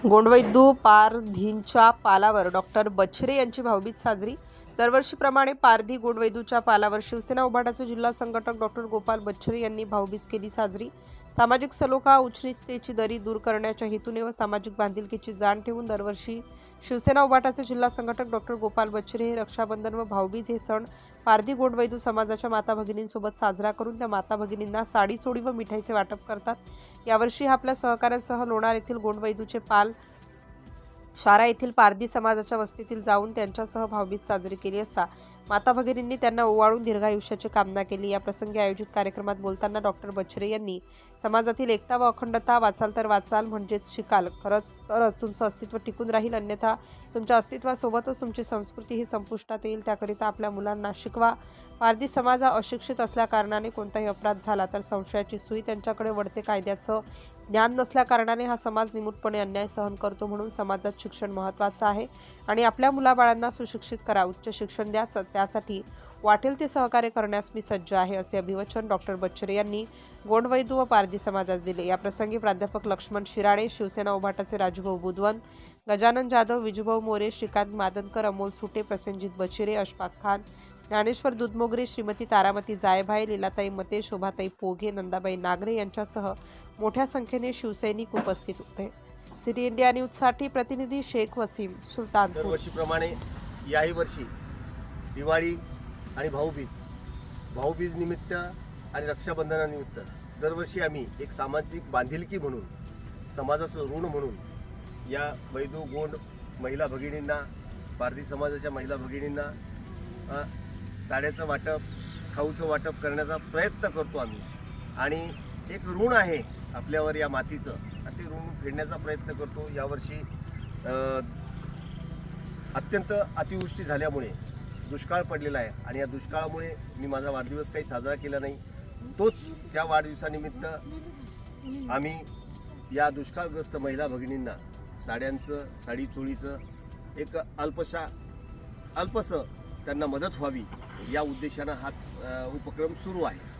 गोंडवैद्यू पारधींच्या पालावर doctor बछरे यांची भाऊबीज साजरी दरवर्षीप्रमाणे पारधी गोडवैदूच्या पालावर शिवसेना उभाटाचे जिल्हा संघटक डॉक्टर गोपाल बच्छरे यांनी भाऊबीज केली साजरी. सामाजिक सलोखा उच्चतेची दरी दूर करण्याच्या हेतूने व सामाजिक बांधिलकीची जाण ठेवून दरवर्षी शिवसेना उभाटाचे जिल्हा संघटक डॉक्टर गोपाल बच्छरे हे रक्षाबंधन व भाऊबीज हे सण पारधी गोडवैदू समाजाच्या माता भगिनींसोबत साजरा करून त्या माता भगिनींना साडी सोडी व मिठाईचे वाटप करतात. यावर्षी आपल्या सहकाऱ्यांसह लोणार येथील गोंडवैदूचे पाल शारा येथील पारधी समाजाच्या वस्तीतील जाऊन त्यांच्यासह भावबीज साजरी केली असता माता भगिनींनी त्यांना ओवाळून दीर्घायुष्याची कामना केली. या प्रसंगी आयोजित कार्यक्रमात बोलताना डॉक्टर बच्छरे यांनी समाजातील एकता व अखंडता वाचाल तर वाचाल म्हणजेच शिकाल. खरंच तरच तुमचं अस्तित्व टिकून राहील अन्यथा तुमच्या अस्तित्वासोबतच तुमची संस्कृती ही संपुष्टात येईल. त्याकरिता आपल्या मुलांना शिकवा. पारधी समाज हा अशिक्षित असल्याकारणाने कोणताही अपराध झाला तर संशयाची सुई त्यांच्याकडे वळते कायद्याचं. ज्ञान नसल्याकारणाने हा समाज निमूटपणे अन्याय सहन करतो म्हणून समाजात शिक्षण महत्त्वाचं आहे. आणि आपल्या मुलाबाळांना सुशिक्षित करा उच्च शिक्षण द्या स- त्यासाठी वाटेल ते सहकार्य करण्यास मी सज्ज आहे असे अभिवचन डॉक्टर बच्चरे यांनी गोंडवैदू व पारधी समाजास दिले. या प्रसंगी प्राध्यापक लक्ष्मण शिराळे शिवसेना उभाटाचे राजूभाऊ बुधवंत गजानन जाधव विजूभाऊ मोरे श्रीकांत मादनकर अमोल सुटे प्रसेनजित बचिरे अशफाक खान ज्ञानेश्वर दुधमोगरे श्रीमती तारामती जायभाई लीलाताई मते शोभाताई पोघे नंदाबाई नागरे यांच्यासह मोठ्या संख्येने शिवसैनिक उपस्थित होते. सिटी इंडिया न्यूजसाठी प्रतिनिधी शेख वसीम सुलतान दरवर्षीप्रमाणे याही वर्षी दिवाळी आणि भाऊबीज भाऊबीज निमित्त आणि रक्षाबंधनानिमित्त दरवर्षी आम्ही एक सामाजिक बांधिलकी म्हणून समाजाचं ऋण म्हणून या वैदू गोंड महिला भगिनींना पारधी समाजाच्या महिला भगिनींना साड्याचं वाटप खाऊचं वाटप करण्याचा प्रयत्न करतो आम्ही. आणि एक ऋण आहे आपल्यावर या मातीचं आणि ते ऋण फेडण्याचा प्रयत्न करतो. यावर्षी अत्यंत अतिवृष्टी झाल्यामुळे दुष्काळ पडलेला आहे. आणि या दुष्काळामुळे मी माझा वाढदिवस काही साजरा केला नाही. तोच त्या वाढदिवसानिमित्त आम्ही या दुष्काळग्रस्त महिला भगिनींना साड्यांचं साडी चोळीचं एक अल्पशा अल्पसं त्यांना मदत व्हावी या उद्देशानं हाच उपक्रम सुरू आहे.